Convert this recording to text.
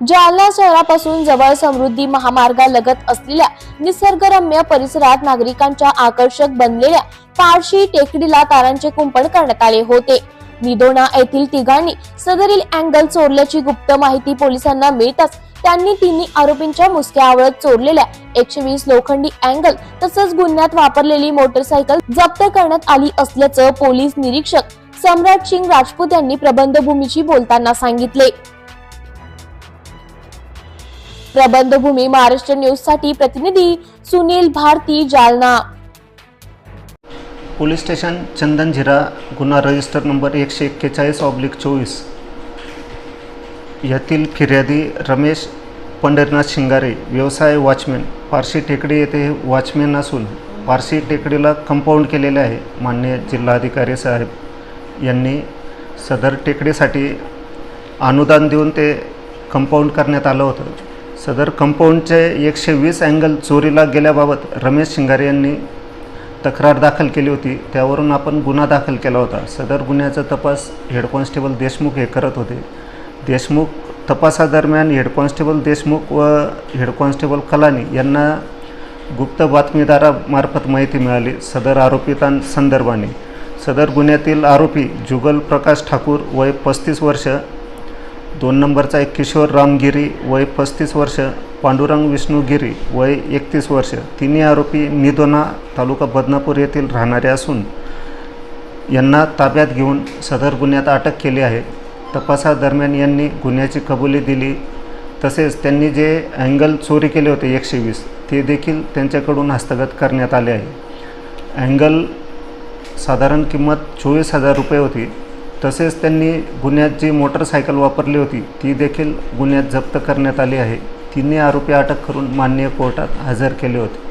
जालना शहरापासून जवळ समृद्धी महामार्गालगत असलेल्या निसर्गरम्य परिसरात नागरिकांच्या आकर्षक बनलेल्या पारशी टेकडीला तारांचे कुंपण करण्यात आले होते. निदोणा येथील तिघांनी सदरील अँगल चोरल्याची गुप्त माहिती पोलिसांना मिळताच त्यांनी तिन्ही आरोपींच्या मुसक्या आवळत चोरलेल्या एकशे वीस लोखंडी अँगल तसंच गुन्ह्यात वापरलेली मोटरसायकल जप्त करण्यात आली असल्याचं पोलीस निरीक्षक सम्राट सिंग राजपूत यांनी प्रबंधभूमीशी बोलताना सांगितले. प्रबंधभूमी महाराष्ट्र न्यूजसाठी प्रतिनिधी सुनील भारती जालना. पोलीस स्टेशन चंदन झिरा गुन्हा रजिस्टर नंबर एकशे एक्केचाळीस ऑब्लिक चोवीस. यातील फिर्यादी रमेश पंढरीनाथ शिंगारे व्यवसाय वॉचमॅन पारशी टेकडी येथे हे वॉचमॅन असून पारशी टेकडीला कंपाऊंड केलेले आहे मान्य जिल्हाधिकारी साहेब. यांनी सदर टेकडीसाठी अनुदान देऊन ते कंपाऊंड करण्यात आलं होतं. सदर कंपाऊंडचे एकशे वीस अँगल चोरीला गेल्याबाबत रमेश शिंगारे यांनी तक्रार दाखल केली होती. त्यावरून आपण गुन्हा दाखल केला होता. सदर गुन्ह्याचा तपास हेड कॉन्स्टेबल देशमुख हे करत होते. देशमुख तपासादरम्यान हेड कॉन्स्टेबल देशमुख व हेड कॉन्स्टेबल कलानी यांना गुप्त बातमीदारामार्फत माहिती मिळाली. सदर आरोपितांसंदर्भाने. सदर गुन्ह्यातील आरोपी जुगल प्रकाश ठाकूर वय पस्तीस वर्ष दोन नंबरचा एक किशोर रामगिरी वय पस्तीस वर्ष पांडुरंग विष्णूगिरी वय एकतीस वर्ष. तिन्ही आरोपी निदोना तालुका बदनापूर येथील राहणारे असून यांना ताब्यात घेऊन सदर गुन्ह्यात अटक केली आहे. तपासादरम्यान यांनी गुन्ह्याची कबुली दिली तसेच त्यांनी जे अँगल चोरी केले होते एकशे वीस ते देखील त्यांच्याकडून हस्तगत करण्यात आले आहे. अँगल साधारण किंमत चोवीस हजार रुपये होती. तसेच त्यांनी गुन्ह्यात जी मोटरसायकल वापरली होती ती देखील गुन्ह्यात जप्त करण्यात आली आहे. तिन्ही आरोपी अटक करून माननीय कोर्टात हजर केले होते.